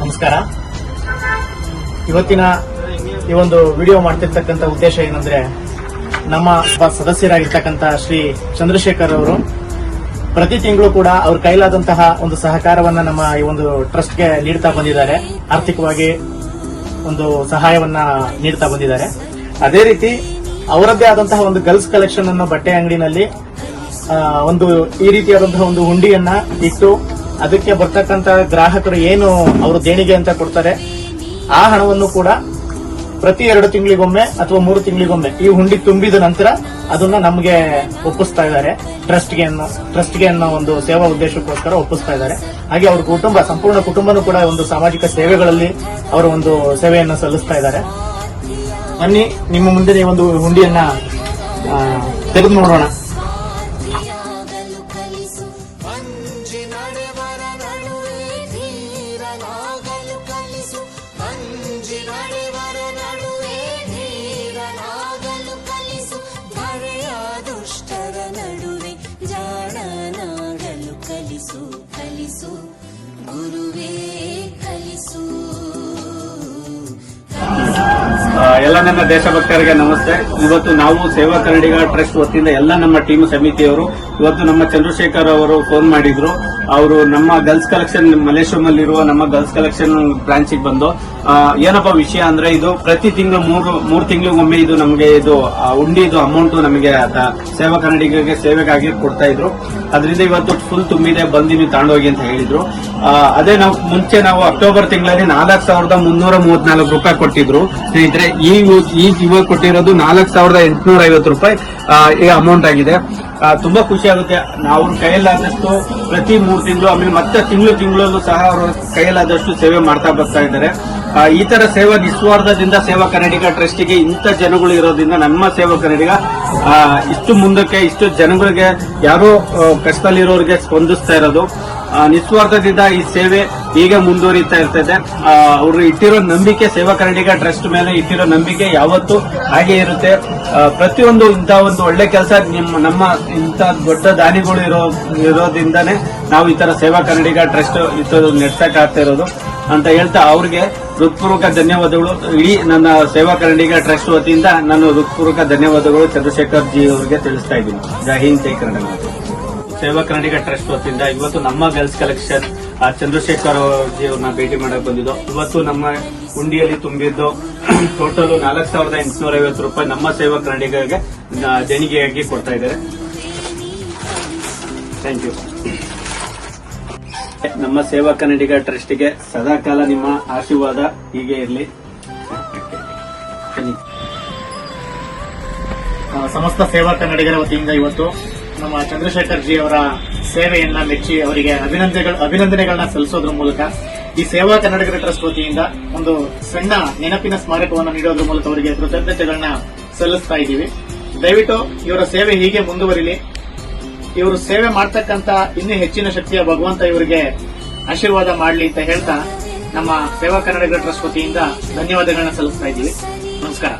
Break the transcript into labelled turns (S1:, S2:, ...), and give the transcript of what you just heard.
S1: ನಮಸ್ಕಾರ. ಇವತ್ತಿನ ಈ ಒಂದು ವಿಡಿಯೋ ಮಾಡ್ತಿರ್ತಕ್ಕಂಥ ಉದ್ದೇಶ ಏನಂದ್ರೆ ನಮ್ಮ ಸದಸ್ಯರಾಗಿರ್ತಕ್ಕಂಥ ಶ್ರೀ ಚಂದ್ರಶೇಖರ್ ಅವರು ಪ್ರತಿ ತಿಂಗಳು ಕೂಡ ಅವ್ರ ಕೈಲಾದಂತಹ ಒಂದು ಸಹಕಾರವನ್ನ ನಮ್ಮ ಈ ಒಂದು ಟ್ರಸ್ಟ್ಗೆ ನೀಡ್ತಾ ಬಂದಿದ್ದಾರೆ. ಆರ್ಥಿಕವಾಗಿ ಒಂದು ಸಹಾಯವನ್ನ ನೀಡ್ತಾ ಬಂದಿದ್ದಾರೆ. ಅದೇ ರೀತಿ ಅವರದ್ದೇ ಆದಂತಹ ಒಂದು ಗರ್ಲ್ಸ್ ಕಲೆಕ್ಷನ್ ಅನ್ನೋ ಬಟ್ಟೆ ಅಂಗಡಿನಲ್ಲಿ ಒಂದು ಈ ರೀತಿಯಾದಂತಹ ಒಂದು ಹುಂಡಿಯನ್ನ ಇಟ್ಟು ಅದಕ್ಕೆ ಬರ್ತಕ್ಕಂತ ಗ್ರಾಹಕರು ಏನು ಅವರು ದೇಣಿಗೆ ಅಂತ ಕೊಡ್ತಾರೆ, ಆ ಹಣವನ್ನು ಕೂಡ ಪ್ರತಿ ಎರಡು ತಿಂಗಳಿಗೊಮ್ಮೆ ಅಥವಾ ಮೂರು ತಿಂಗಳಿಗೊಮ್ಮೆ ಈ ಹುಂಡಿ ತುಂಬಿದ ನಂತರ ಅದನ್ನ ನಮಗೆ ಒಪ್ಪಿಸ್ತಾ ಇದ್ದಾರೆ. ಟ್ರಸ್ಟ್ಗೆ ಅನ್ನೋ ಟ್ರಸ್ಟ್ಗೆ ಅನ್ನೋ ಒಂದು ಸೇವಾ ಉದ್ದೇಶಕ್ಕೋಸ್ಕರ ಒಪ್ಪಿಸ್ತಾ ಇದ್ದಾರೆ. ಹಾಗೆ ಅವ್ರ ಕುಟುಂಬ, ಸಂಪೂರ್ಣ ಕುಟುಂಬನೂ ಕೂಡ ಒಂದು ಸಾಮಾಜಿಕ ಸೇವೆಗಳಲ್ಲಿ ಅವರ ಒಂದು ಸೇವೆಯನ್ನು ಸಲ್ಲಿಸ್ತಾ ಇದ್ದಾರೆ. ಬನ್ನಿ, ನಿಮ್ಮ ಮುಂದೆ ಒಂದು ಹುಂಡಿಯನ್ನ ತೆಗೆದು ನೋಡೋಣ.
S2: ಎಲ್ಲ ನನ್ನ ದೇಶಭಕ್ತರಿಗೆ ನಮಸ್ತೆ. ಇವತ್ತು ನಾವು ಸೇವಾ ಕನ್ನಡಿಗ ಟ್ರಸ್ಟ್ ವತಿಯಿಂದ ಎಲ್ಲ ನಮ್ಮ ಟೀಮ್ ಸಮಿತಿಯವರು, ಇವತ್ತು ನಮ್ಮ ಚಂದ್ರಶೇಖರ್ ಅವರು ಫೋನ್ ಮಾಡಿದ್ರು. ಅವರು ನಮ್ಮ ಗರ್ಲ್ಸ್ ಕಲೆಕ್ಷನ್ ಮಲೇಶ್ವರಮಲ್ಲಿರುವ ನಮ್ಮ ಗರ್ಲ್ಸ್ ಕಲೆಕ್ಷನ್ ಬ್ರಾಂಚಿಗೆ ಬಂದು ಏನಪ್ಪ ವಿಷಯ ಅಂದ್ರೆ ಇದು ಪ್ರತಿ ತಿಂಗಳು ಮೂರು ಮೂರು ತಿಂಗಳಿಗೊಮ್ಮೆ ಇದು ನಮಗೆ ಇದು ಉಂಡಿ ಉಂಡಿದು ಅಮೌಂಟ್ ನಮಗೆ ಸೇವಾ ಕನ್ನಡಿಗರಿಗೆ ಸೇವೆಗಾಗಿ ಕೊಡ್ತಾ ಇದ್ರು. ಅದರಿಂದ ಇವತ್ತು ಫುಲ್ ತುಂಬಿದೆ ಬಂದಿನಿ ತಾಂಡೋಗಿ ಅಂತ ಹೇಳಿದ್ರು. ಅದೇ ನಾವು ಮುಂಚೆ ನಾವು ಅಕ್ಟೋಬರ್ ತಿಂಗಳಲ್ಲಿ ನಾಲ್ಕು ಸಾವಿರದ ಮುನ್ನೂರ ಮೂವತ್ನಾಲ್ಕು ರೂಪಾಯಿ ಕೊಟ್ಟಿದ್ರು. ಸ್ನೇಹಿತರೆ ಈ ಜೀವ ಕೊಟ್ಟಿರೋದು ನಾಲ್ಕು ಸಾವಿರದ ಎಂಟುನೂರ ಐವತ್ತು ರೂಪಾಯಿ ಈ ಅಮೌಂಟ್ ಆಗಿದೆ. ತುಂಬಾ ಖುಷಿ ಆಗುತ್ತೆ. ನಾವು ಕೈಯಲ್ಲಾದಷ್ಟು ಪ್ರತಿ ಮೂರು ತಿಂಗಳು, ಆಮೇಲೆ ಮತ್ತೆ ತಿಂಗಳು ತಿಂಗಳಲ್ಲೂ ಸಹ ಅವರು ಕೈಯಲ್ಲಾದಷ್ಟು ಸೇವೆ ಮಾಡ್ತಾ ಬರ್ತಾ ಇದ್ದಾರೆ. ಈ ತರ ಸೇವಾ ನಿಸ್ವಾರ್ಥದಿಂದ ಸೇವಾ ಕನ್ನಡಿಗ ಟ್ರಸ್ಟಿಗೆ ಇಂಥ ಜನಗಳು ಇರೋದ್ರಿಂದ ನಮ್ಮ ಸೇವಾ ಕನ್ನಡಿಗ ಇಷ್ಟು ಮುಂದಕ್ಕೆ, ಇಷ್ಟು ಜನಗಳಿಗೆ ಯಾರೋ ಕಷ್ಟದಲ್ಲಿರೋರಿಗೆ ಸ್ಪಂದಿಸ್ತಾ ಇರೋದು. ನಿಸ್ವಾರ್ಥದಿಂದ ಈ ಸೇವೆ ಹೀಗೆ ಮುಂದುವರಿತಾ ಇರ್ತದೆ. ಅವರು ಇಟ್ಟಿರೋ ನಂಬಿಕೆ ಸೇವಾ ಟ್ರಸ್ಟ್ ಮೇಲೆ ಇಟ್ಟಿರೋ ನಂಬಿಕೆ ಯಾವತ್ತು ಹಾಗೆ ಇರುತ್ತೆ. ಪ್ರತಿಯೊಂದು ಇಂಥ ಒಂದು ಒಳ್ಳೆ ಕೆಲಸ ನಿಮ್ಮ ನಮ್ಮ ಇಂಥ ದೊಡ್ಡ ದಾನಿಗಳು ಇರೋ ಇರೋದ್ರಿಂದಾನೇ ನಾವು ಈ ತರ ಸೇವಾ ಕನ್ನಡಿಗ ಟ್ರಸ್ಟ್ ಇತ್ತು ನಡೆಸಕ್ ಆಗ್ತಾ ಇರೋದು ಅಂತ ಹೇಳ್ತಾ ಅವ್ರಿಗೆ ಹೃತ್ಪೂರ್ವಕ ಧನ್ಯವಾದಗಳು. ಇಡೀ ನನ್ನ ಸೇವಾ ಕನ್ನಡಿಗ ಟ್ರಸ್ಟ್ ವತಿಯಿಂದ ನಾನು ಹೃತ್ಪೂರ್ವಕ ಧನ್ಯವಾದಗಳು ಚಂದ್ರಶೇಖರ್ ಜಿ ಅವರಿಗೆ ತಿಳಿಸ್ತಾ ಇದ್ದೀನಿ. ಜೈ ಹಿಂದ್, ಜೈ ಸೇವಾ ಕನ್ನಡಿಗ ಟ್ರಸ್ಟ್ ವತಿಯಿಂದ ಇವತ್ತು ನಮ್ಮ ಗರ್ಲ್ಸ್ ಕಲೆಕ್ಷನ್ ಚಂದ್ರಶೇಖರ್ ಜಿ ಅವ್ರನ್ನ ಭೇಟಿ ಮಾಡಕ್ ಬಂದಿದ್ದು. ಇವತ್ತು ನಮ್ಮ ಹುಂಡಿಯಲ್ಲಿ ತುಂಬಿದ್ದು ಟೋಟಲ್ ನಾಲ್ಕು ಸಾವಿರದ ಎಂಟುನೂರ ಐವತ್ತು ರೂಪಾಯಿ ನಮ್ಮ ಸೇವಾ ಕನ್ನಡಿಗರಿಗೆ ದೇಣಿಗೆಯಾಗಿ ಕೊಡ್ತಾ ಇದ್ದಾರೆ. ಥ್ಯಾಂಕ್ ಯು ನಮ್ಮ ಸೇವಾ ಕನ್ನಡಿಗ ಟ್ರಸ್ಟ್ಗೆ ಸದಾಕಾಲ ನಿಮ್ಮ ಆಶೀರ್ವಾದ ಹೀಗೆ ಇರಲಿ.
S1: ಸಮಸ್ತ ಸೇವಾ ಕನ್ನಡಿಗರ ವತಿಯಿಂದ ಇವತ್ತು ನಮ್ಮ ಚಂದ್ರಶೇಖರ್ ಜಿ ಅವರ ಸೇವೆಯನ್ನ ಮೆಚ್ಚಿ ಅವರಿಗೆ ಅಭಿನಂದನೆಗಳು, ಅಭಿನಂದನೆಗಳನ್ನ ಸಲ್ಲಿಸೋದ್ರ ಮೂಲಕ ಈ ಸೇವಾ ಕನ್ನಡಿಗರ ಟ್ರಸ್ಟ್ ವತಿಯಿಂದ ಒಂದು ಸಣ್ಣ ನೆನಪಿನ ಸ್ಮಾರಕವನ್ನು ನೀಡೋದ್ರ ಮೂಲಕ ಅವರಿಗೆ ಕೃತಜ್ಞತೆಗಳನ್ನ ಸಲ್ಲಿಸ್ತಾ ಇದ್ದೀವಿ. ದಯವಿಟ್ಟು ಇವರ ಸೇವೆ ಹೀಗೆ ಮುಂದುವರಿಲಿ. ಇವರು ಸೇವೆ ಮಾಡ್ತಕ್ಕಂತ ಇನ್ನೂ ಹೆಚ್ಚಿನ ಶಕ್ತಿಯ ಭಗವಂತ ಇವರಿಗೆ ಆಶೀರ್ವಾದ ಮಾಡಲಿ ಅಂತ ಹೇಳ್ತಾ ನಮ್ಮ ಸೇವಾ ಕನ್ನಡಿಗರ ಟ್ರಸ್ಟ್ ವತಿಯಿಂದ ಧನ್ಯವಾದಗಳನ್ನ ಸಲ್ಲಿಸ್ತಾ ಇದ್ದೀವಿ. ನಮಸ್ಕಾರ.